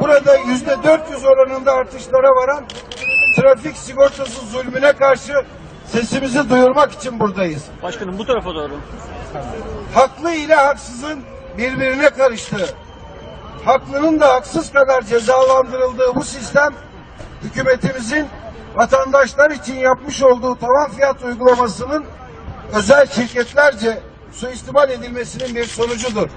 Burada yüzde 400 oranında artışlara varan trafik sigortası zulmüne karşı sesimizi duyurmak için buradayız. Başkanım bu tarafa doğru. Haklı ile haksızın birbirine karıştığı, haklının da haksız kadar cezalandırıldığı bu sistem hükümetimizin vatandaşlar için yapmış olduğu tavan fiyat uygulamasının özel şirketlerce suistimal edilmesinin bir sonucudur.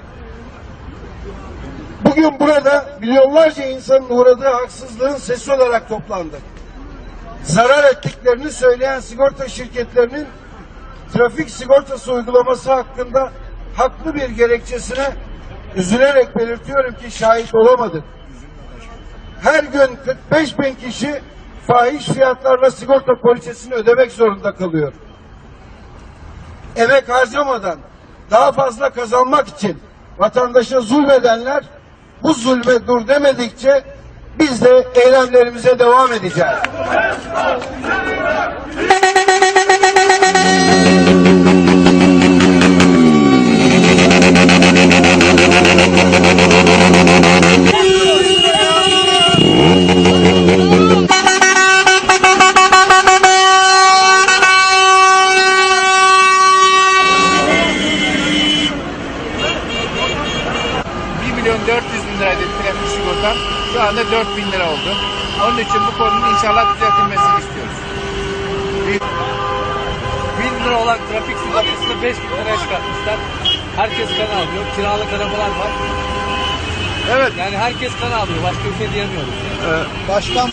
Bugün burada milyonlarca insanın uğradığı haksızlığın sesi olarak toplandık. Zarar ettiklerini söyleyen sigorta şirketlerinin trafik sigortası uygulaması hakkında haklı bir gerekçesine üzülerek belirtiyorum ki şahit olamadık. Her gün 45 bin kişi fahiş fiyatlarla sigorta poliçesini ödemek zorunda kalıyor. Emek harcamadan daha fazla kazanmak için vatandaşa zulmedenler bu zulme dur demedikçe biz de eylemlerimize devam edeceğiz. Milyon 400 bin liraydı trafik sigortam. Şu anda 4 bin lira oldu. Onun için bu konunun inşallah düzeltilmesini istiyoruz. 1000 lira olan trafik sigortasını 5000 liraya çıkartmışlar. Herkes kan alıyor. Kiralık arabalar var. Evet. Yani herkes kan alıyor. Başka bir şey diyemiyoruz. Başkan